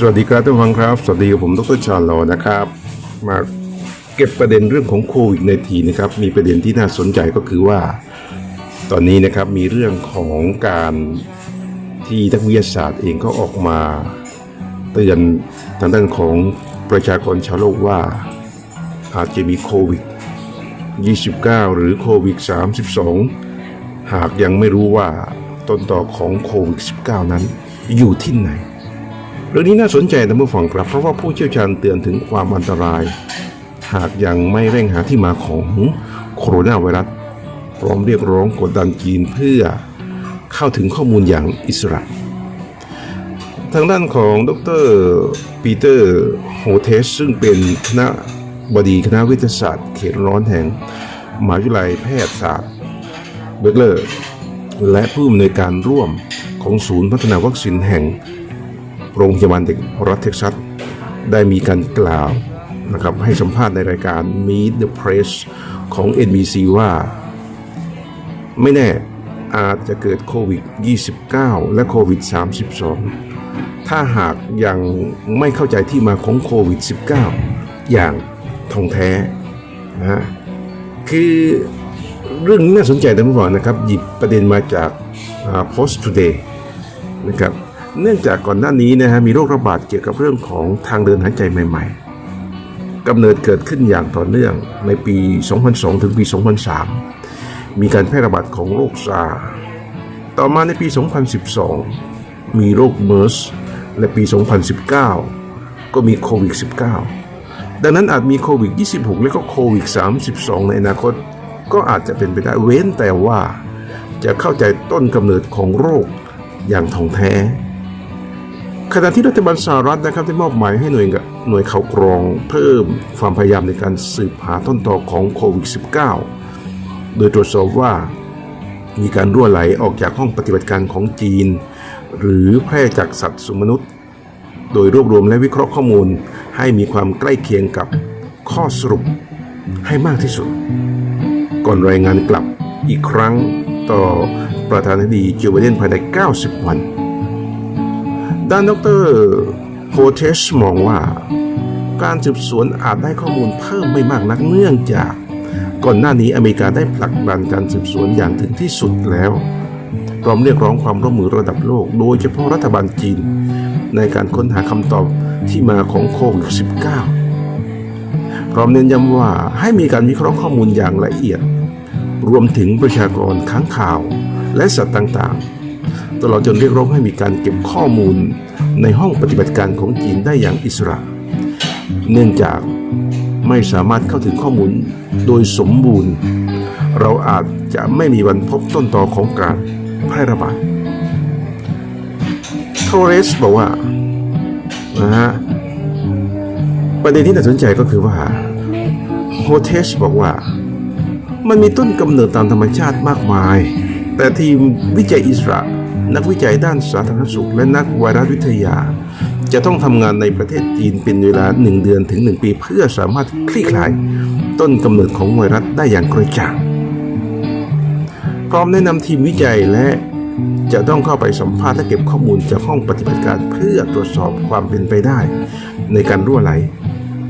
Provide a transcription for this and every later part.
สวัสดีครับท่านฟังครับ สวัสดีกับผมดรชาลอนะครับ มาเก็บประเด็นเรื่องของโควิดในทีนะครับ มีประเด็นที่น่าสนใจก็คือว่า ตอนนี้นะครับมีเรื่องของการที่นักวิทยาศาสตร์เองก็ออกมาเตือนทางด้านของประชากรชาวโลกว่าอาจจะมีโควิด 29 หรือโควิด 32 หากยังไม่รู้ว่าต้นต่อของโควิด 19 นั้นอยู่ที่ไหน เรื่องนี้น่าสนใจนะเมื่อฟังครับ เพราะว่าผู้เชี่ยวชาญเตือนถึงความอันตราย หากยังไม่เร่งหาที่มาของโคโรนาไวรัสพร้อมเรียกร้องกดดันจีนเพื่อเข้าถึงข้อมูลอย่างอิสระ ทางด้านของดรปีเตอร์โฮเทส ซึ่งเป็นคณะบดีคณะวิทยาศาสตร์เขตร้อนแห่งมหาวิทยาลัยแพทยศาสตร์เบเกอร์ และผู้อำนวยการร่วมของศูนย์พัฒนาวัคซีนแห่ง โรงพยาบาลเด็กรัฐเท็กซัสได้มีการกล่าวนะครับให้สัมภาษณ์ในรายการ Meet the Press ของ NBC ว่า ไม่แน่อาจจะเกิดโควิด 29 และโควิด 32 ถ้าหากยังไม่เข้าใจที่มาของโควิด 19 อย่างท่องแท้นะฮะคือเรื่องนี้น่าสนใจนะผมบอกนะครับ หยิบประเด็นมาจากอ่า Post Today นะครับ เนื่องจากก่อนหน้านี้นะฮะมีโรคระบาดเกี่ยวกับเรื่องของทางเดินหายใจใหม่ ๆกำเนิดเกิดขึ้นอย่างต่อเนื่องในปี 2002 ถึงปี 2003 มีการแพร่ระบาดของโรคซาร์ต่อมาในปี 2012 มีโรคเมอร์สและปี 2019 ก็มีโควิด -19 ดังนั้นอาจมีโควิด 26 และก็โควิด 32 ในอนาคต ก็อาจจะเป็นไปได้เว้นแต่ว่าจะเข้าใจต้นกำเนิดของโรคอย่างถ่องแท้ ขณะที่รัฐบาลสหรัฐนะครับได้มอบหมายให้หน่วยหน่วยข่ากรองเพิ่มความพยายามในการสืบหาต้นตอของโควิด -19 โดยตรวจสอบว่ามีการรั่วไหลออกจากห้องปฏิบัติการของจีน หรือแพร่จากสัตว์สู่มนุษย์ โดยรวบรวมและวิเคราะห์ข้อมูล ให้มีความใกล้เคียงกับข้อสรุปให้มากที่สุด ก่อนรายงานกลับอีกครั้งต่อประธานาธิบดีโจไบเดนภายใน 90 วัน ด้านดรโฮเทสมองว่า การสืบสวนอาจได้ข้อมูลเพิ่มไม่มากนักเนื่องจาก ก่อนหน้านี้อเมริกาได้ผลักดันการสืบสวนอย่างถึงที่สุดแล้วพร้อมเรียกร้องความร่วมมือระดับโลก โดยเฉพาะรัฐบาลจีน ในการค้นหาคำตอบที่มาของโควิด -19 พร้อมเน้นย้ำว่าให้มีการวิเคราะห์ข้อมูลอย่างละเอียด รวมถึงประชากรค้างข่าวและสัตว์ต่างๆ ตลอดจนเรียกร้องให้มีการเก็บข้อมูลในห้องปฏิบัติการของจีนได้อย่างอิสระ เนื่องจากไม่สามารถเข้าถึงข้อมูลโดยสมบูรณ์ เราอาจจะไม่มีวันพบต้นตอของการแพร่ระบาดโทเรสบอกว่านะฮะประเด็นที่น่าสนใจก็คือว่าโฮเทสบอกว่า มันมีต้นกำเนิดตามธรรมชาติมากมาย แต่ทีมวิจัยอิสระ นักวิจัยด้านสาธารณสุข และนักไวรัสวิทยา จะต้องทำงานในประเทศจีนเป็นเวลา 1 เดือนถึง 1 ปีเพื่อสามารถคลี่คลายต้นกำเนิดของไวรัสได้อย่างกระจ่างพร้อมแนะนำทีมวิจัยและจะต้องเข้าไปสัมภาษณ์และเก็บข้อมูลจากห้องปฏิบัติการเพื่อตรวจสอบความเป็นไปได้ ในการรั่วไหล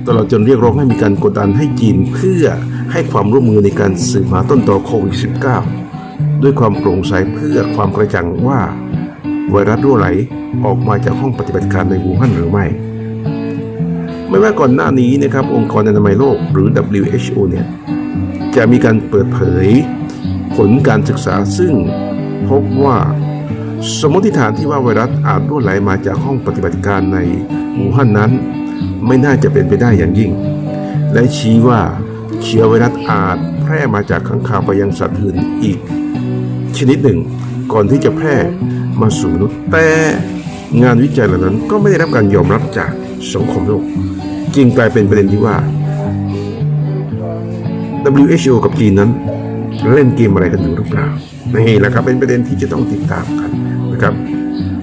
ตลอดจนเรียกร้องให้มีการกดดันให้จีนเพื่อให้ความร่วมมือในการสืบหาต้นตอโควิด -19 ด้วยความโปร่งใสเพื่อความกระจ่างว่า ไวรัสรั่วไหลออกมาจากห้องปฏิบัติการในวูฮั่นหรือไม่ ไม่ว่าก่อนหน้านี้นะครับ องค์กรอนามัยโลกหรือ WHO เนี่ยจะมีการเปิดเผยผลการศึกษาซึ่งพบว่าสมมติฐานที่ว่าไวรัสอาจรั่วไหลมาจากห้องปฏิบัติการในวูฮั่นนั้น ไม่น่าจะเป็นไปได้อย่างยิ่ง และชี้ว่าเชื้อไวรัสอาจแพร่มาจากข้างคาวไปยังสัตว์อื่นอีก ชนิดหนึ่ง ก่อนที่จะแพร่มาสู่มนุษย์แต่งานวิจัยเหล่านั้นก็ไม่ได้รับการยอมรับจากสังคมโลกจึงกลายเป็นประเด็นที่ว่า WHO กับจีนนั้น เล่นเกมอะไรกันอยู่หรือเปล่านี่แหละครับเป็นประเด็นที่จะต้องติดตามกันนะครับ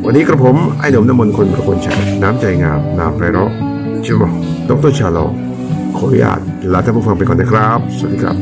วันนี้กระผมไอ้หนุ่มน้ำมนต์คนประคนชัยน้ำใจงามนามไพเราะชื่อว่าดรชาโลขออนุญาตลาท่านผู้ฟังไปก่อนนะครับ สวัสดีครับ